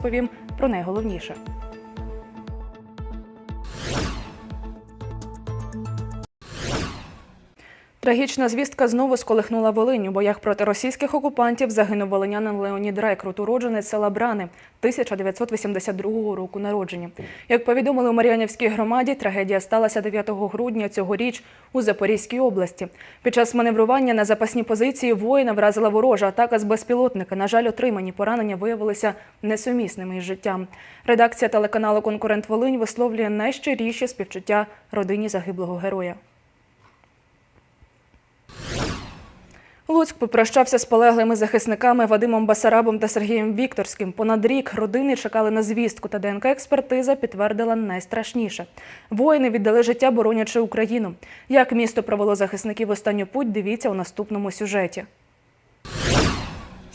розповім про найголовніше. Трагічна звістка знову сколихнула Волинь. У боях проти російських окупантів загинув волинянин Леонід Рекрут, уродженець села Брани, 1982 року народження. Як повідомили у Мар'янівській громаді, трагедія сталася 9 грудня цьогоріч у Запорізькій області. Під час маневрування на запасні позиції воїна вразила ворожа атака з безпілотника. На жаль, отримані поранення виявилися несумісними із життям. Редакція телеканалу Конкурент Волинь висловлює найщиріші співчуття родині загиблого героя. Луцьк попрощався з полеглими захисниками Вадимом Басарабом та Сергієм Вікторським. Понад рік родини чекали на звістку, та ДНК-експертиза підтвердила найстрашніше. Воїни віддали життя, боронячи Україну. Як місто провело захисників останню путь, дивіться у наступному сюжеті.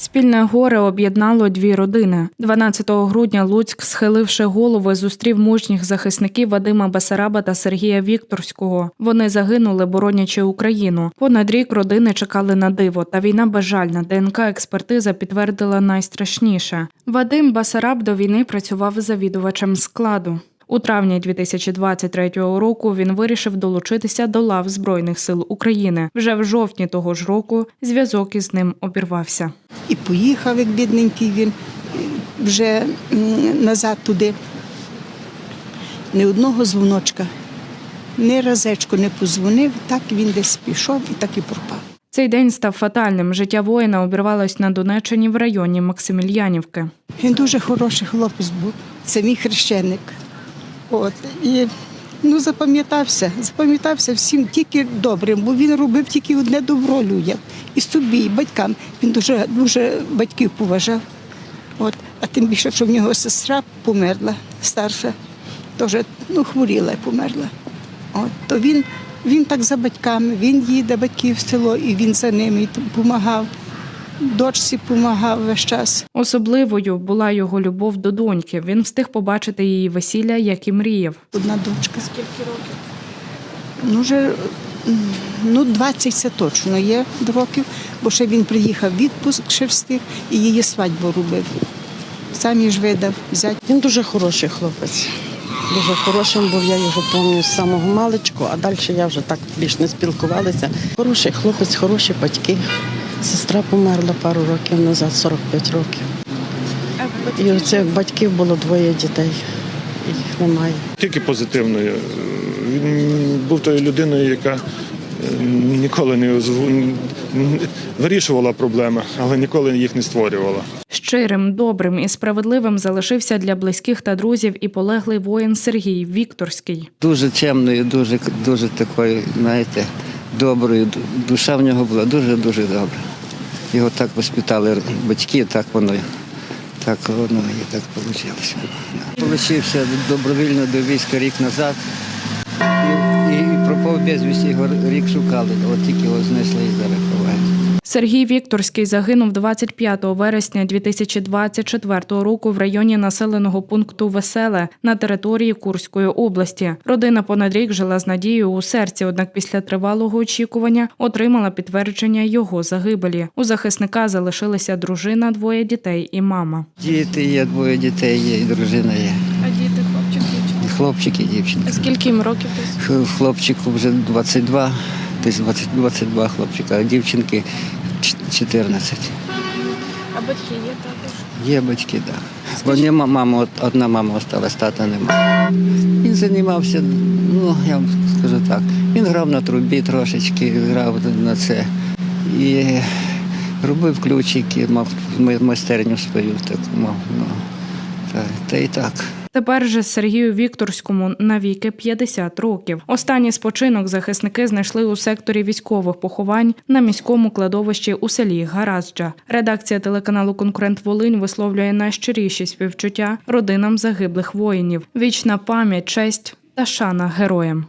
Спільне горе об'єднало дві родини. 12 грудня Луцьк, схиливши голови, зустрів мужніх захисників Вадима Басараба та Сергія Вікторського. Вони загинули, боронячи Україну. Понад рік родини чекали на диво, та війна безжальна. ДНК експертиза підтвердила найстрашніше. Вадим Басараб до війни працював завідувачем складу. У травні 2023 року він вирішив долучитися до лав Збройних сил України. Вже в жовтні того ж року зв'язок із ним обірвався. І поїхав, як бідненький він вже назад туди. Ні одного дзвоночка, ні разечку не позвонив, так він десь пішов і так і пропав. Цей день став фатальним. Життя воїна обірвалось на Донеччині в районі Максимільянівки. Він дуже хороший хлопець був. Це мій хрещеник. От. І ну, запам'ятався, запам'ятався всім тільки добрим, бо він робив тільки одне добро людям. І собі, і батькам. Він дуже, дуже батьків поважав. От. А тим більше, що в нього сестра померла, старша, теж ну, хворіла і померла. От. То він, він так за батьками, він їде батьків в село, і він за ними допомагав. Дочці допомагав весь час. Особливою була його любов до доньки. Він встиг побачити її весілля, як і мріяв. Одна дочка. Скільки років? Ну, вже ну, 20 це точно є років, бо ще він приїхав в відпуск, ще встиг, і її свадьбу робив. Сам ж видав, взять. Він дуже хороший хлопець. Дуже хорошим був, я його пам'ятаю з самого маличку, а далі я вже так більш не спілкувалася. Хороший хлопець, хороші батьки. Сестра померла пару років назад, 45 років. І у цих батьків було двоє дітей. Їх немає. Тільки позитивною. Він був тою людиною, яка е, ніколи не вирішувала проблеми, але ніколи їх не створювала. Щирим, добрим і справедливим залишився для близьких та друзів і полеглий воїн Сергій Вікторський. дуже чемною, дуже, дуже такою, знаєте, доброю. Душа в нього була дуже-дуже добра. Його так воспитали батьки, так воно, так воно і так вийшло. Получився добровільно до війська рік назад. І, і пропав безвісті, його рік шукали, от тільки його знайшли і зараз. Сергій Вікторський загинув 25 вересня 2024 року в районі населеного пункту Веселе на території Курської області. Родина понад рік жила з надією у серці, однак після тривалого очікування отримала підтвердження його загибелі. У захисника залишилися дружина, двоє дітей і мама. Діти є, двоє дітей є, і дружина є. А діти, хлопчик, дівчинка. І хлопчик, і дівчинка. Скільки їм років? Хлопчику вже 22, десь 20, 22 хлопчика, а дівчинки 14. А батьки є також. Є батьки, так. Да. Вони ма- мама, одна мама осталась, тата немає. Він займався, ну я вам скажу так, він грав на трубі трошечки, грав на це. І робив ключики, мав майстерню свою таку мав. Ну, та, та і так. Тепер же Сергію Вікторському навіки 50 років. Останній спочинок захисники знайшли у секторі військових поховань на міському кладовищі у селі Гаразджа. Редакція телеканалу Конкурент Волинь висловлює найщиріші співчуття родинам загиблих воїнів. Вічна пам'ять, честь та шана героям.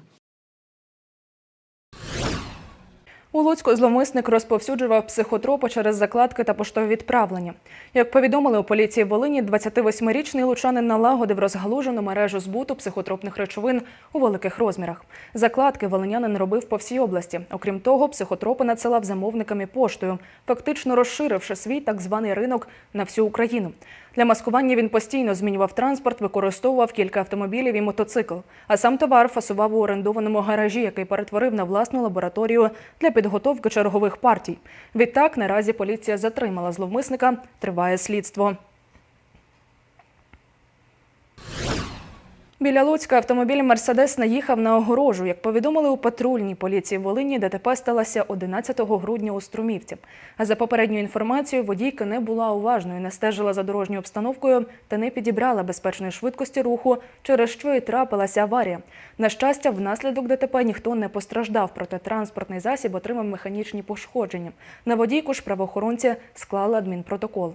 У Луцьку зловмисник розповсюджував психотропи через закладки та поштові відправлення. Як повідомили у поліції Волині, 28-річний лучанин налагодив розгалужену мережу збуту психотропних речовин у великих розмірах. Закладки волинянин робив по всій області. Окрім того, психотропи надсилав замовниками поштою, фактично розширивши свій так званий ринок на всю Україну. Для маскування він постійно змінював транспорт, використовував кілька автомобілів і мотоцикл. А сам товар фасував у орендованому гаражі, який перетворив на власну лабораторію для підготовки чергових партій. Відтак наразі поліція затримала зловмисника. Триває слідство. Біля Луцька автомобіль Мерседес наїхав на огорожу. Як повідомили у патрульній поліції Волині, ДТП сталося 11 грудня у Струмівці. А за попередньою інформацією, водійка не була уважною, не стежила за дорожньою обстановкою та не підібрала безпечної швидкості руху, через що і трапилася аварія. На щастя, внаслідок ДТП ніхто не постраждав, проте транспортний засіб отримав механічні пошкодження. На водійку ж правоохоронці склали адмінпротокол.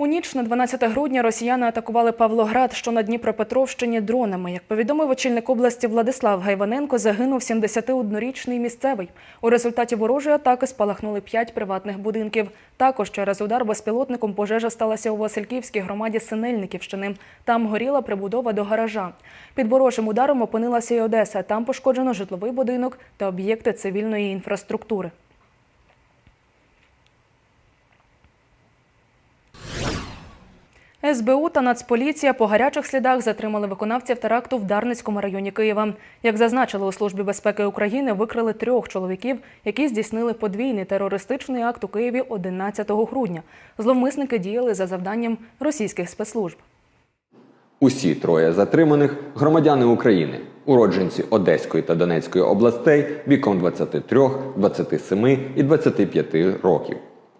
У ніч на 12 грудня росіяни атакували Павлоград, що на Дніпропетровщині дронами. Як повідомив очільник області Владислав Гайваненко, загинув 71-річний місцевий. У результаті ворожої атаки спалахнули 5 приватних будинків. Також через удар безпілотником пожежа сталася у Васильківській громаді Синельниківщини. Там горіла прибудова до гаража. Під ворожим ударом опинилася і Одеса. Там пошкоджено житловий будинок та об'єкти цивільної інфраструктури. СБУ та Нацполіція по гарячих слідах затримали виконавців теракту в Дарницькому районі Києва. Як зазначили у Службі безпеки України, викрили трьох чоловіків, які здійснили подвійний терористичний акт у Києві 11 грудня. Зловмисники діяли за завданням російських спецслужб. Усі троє затриманих громадяни України, уродженці Одеської та Донецької областей віком 23, 27 і 25 років.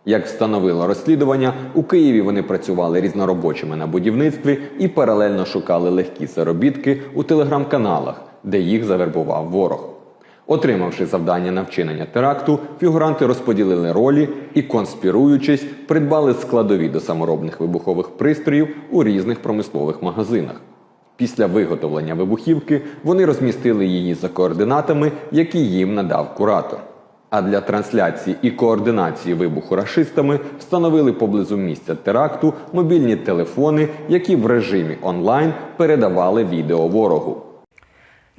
Як встановило розслідування, у Києві вони працювали різноробочими на будівництві і паралельно шукали легкі заробітки у телеграм-каналах, де їх завербував ворог. Отримавши завдання на вчинення теракту, фігуранти розподілили ролі і, конспіруючись, придбали складові до саморобних вибухових пристроїв у різних промислових магазинах. Після виготовлення вибухівки вони розмістили її за координатами, які їм надав куратор. А для трансляції і координації вибуху рашистами встановили поблизу місця теракту мобільні телефони, які в режимі онлайн передавали відео ворогу.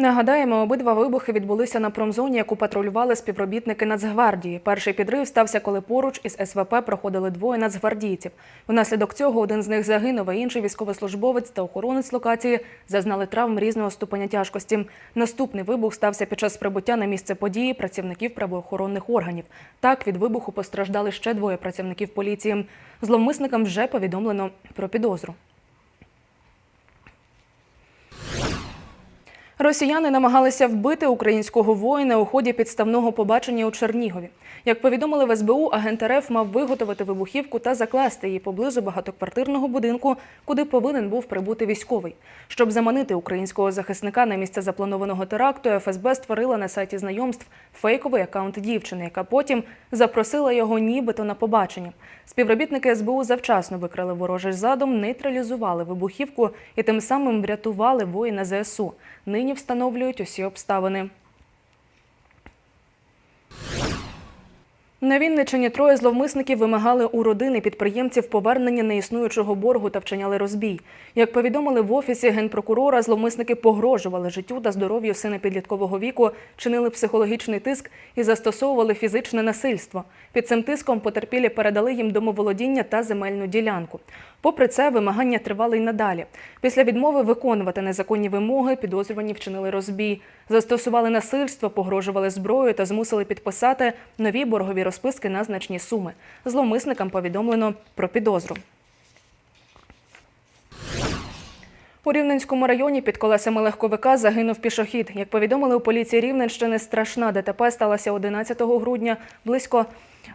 Нагадаємо, обидва вибухи відбулися на промзоні, яку патрулювали співробітники Нацгвардії. Перший підрив стався, коли поруч із СВП проходили двоє нацгвардійців. Внаслідок цього один з них загинув, а інший військовослужбовець та охоронець локації зазнали травм різного ступеня тяжкості. Наступний вибух стався під час прибуття на місце події працівників правоохоронних органів. Так від вибуху постраждали ще двоє працівників поліції. Зловмисникам вже повідомлено про підозру. Росіяни намагалися вбити українського воїна у ході підставного побачення у Чернігові. Як повідомили в СБУ, агент РФ мав виготовити вибухівку та закласти її поблизу багатоквартирного будинку, куди повинен був прибути військовий. Щоб заманити українського захисника на місце запланованого теракту, ФСБ створила на сайті знайомств фейковий акаунт дівчини, яка потім запросила його нібито на побачення. Співробітники СБУ завчасно викрили ворожий задум, нейтралізували вибухівку і тим самим врятували воїна ЗСУ. Нині встановлюють усі обставини. На Вінниччині троє зловмисників вимагали у родини підприємців повернення неіснуючого боргу та вчиняли розбій. Як повідомили в офісі генпрокурора, зловмисники погрожували життю та здоров'ю сина підліткового віку, чинили психологічний тиск і застосовували фізичне насильство. Під цим тиском потерпілі передали їм домоволодіння та земельну ділянку. Попри це, вимагання тривали й надалі. Після відмови виконувати незаконні вимоги підозрювані вчинили розбій, застосували насильство, погрожували зброєю та змусили підписати нові боргові розписки на значні суми. Зловмисникам повідомлено про підозру. У Рівненському районі під колесами легковика загинув пішохід. Як повідомили у поліції Рівненщини, страшна ДТП сталася 11 грудня близько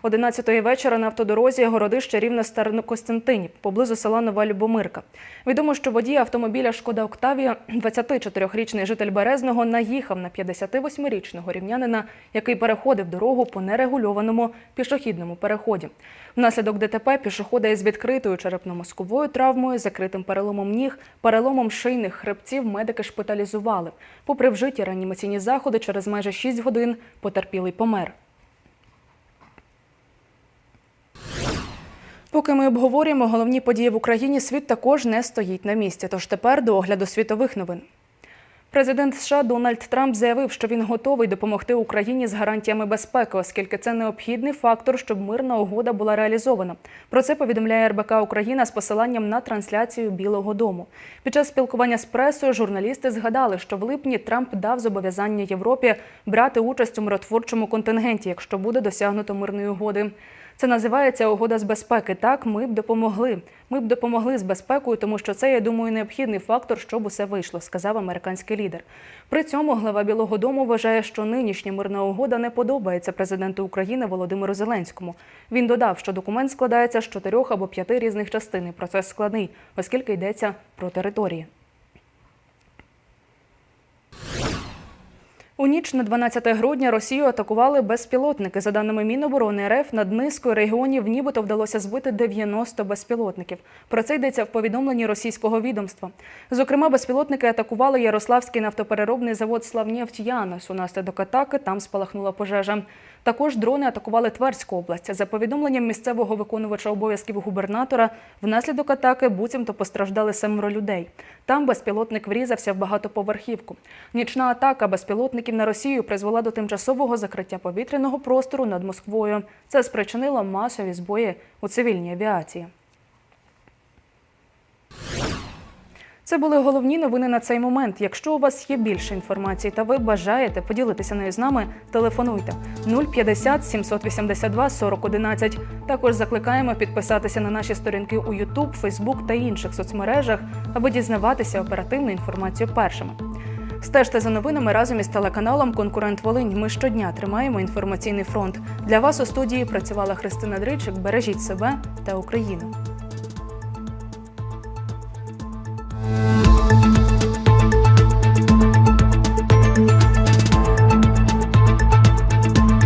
11-ї вечора на автодорозі городище рівне Старокостянтинів, поблизу села Нова Любомирка. Відомо, що водій автомобіля Шкода Октавія, 24-річний житель Березного, наїхав на 58-річного рівнянина, який переходив дорогу по нерегульованому пішохідному переході. Внаслідок ДТП пішохода із відкритою черепно-мозковою травмою, закритим переломом ніг, переломом шийних хребців медики шпиталізували. Попри вжиті реанімаційні заходи, через майже 6 годин потерпілий помер. Поки ми обговорюємо головні події в Україні, світ також не стоїть на місці. Тож тепер до огляду світових новин. Президент США Дональд Трамп заявив, що він готовий допомогти Україні з гарантіями безпеки, оскільки це необхідний фактор, щоб мирна угода була реалізована. Про це повідомляє РБК Україна з посиланням на трансляцію Білого Дому. Під час спілкування з пресою журналісти згадали, що в липні Трамп дав зобов'язання Європі брати участь у миротворчому контингенті, якщо буде досягнуто мирної угоди. Це називається угода з безпеки. Так, ми б допомогли. Ми б допомогли з безпекою, тому що це, я думаю, необхідний фактор, щоб усе вийшло, сказав американський лідер. При цьому глава Білого Дому вважає, що нинішня мирна угода не подобається президенту України Володимиру Зеленському. Він додав, що документ складається з чотирьох або п'яти різних частин. і Процес складний, оскільки йдеться про території. У ніч на 12 грудня Росію атакували безпілотники. За даними Міноборони РФ, над низкою регіонів нібито вдалося збити 90 безпілотників. Про це йдеться в повідомленні російського відомства. Зокрема, безпілотники атакували Ярославський нафтопереробний завод «Славнефть Янос». Унаслідок атаки там спалахнула пожежа. Також дрони атакували Тверську область. За повідомленням місцевого виконувача обов'язків губернатора, внаслідок атаки буцімто постраждали семеро людей. Там безпілотник врізався в багатоповерхівку. Нічна атака безпілотників на Росію призвела до тимчасового закриття повітряного простору над Москвою. Це спричинило масові збої у цивільній авіації. Це були головні новини на цей момент. Якщо у вас є більше інформації та ви бажаєте поділитися нею з нами, телефонуйте 050 782 40 11. Також закликаємо підписатися на наші сторінки у YouTube, Facebook та інших соцмережах, аби дізнаватися оперативну інформацію першими. Стежте за новинами разом із телеканалом Конкурент Волинь. Ми щодня тримаємо інформаційний фронт. Для вас у студії працювала Христина Дричик. Бережіть себе та Україну.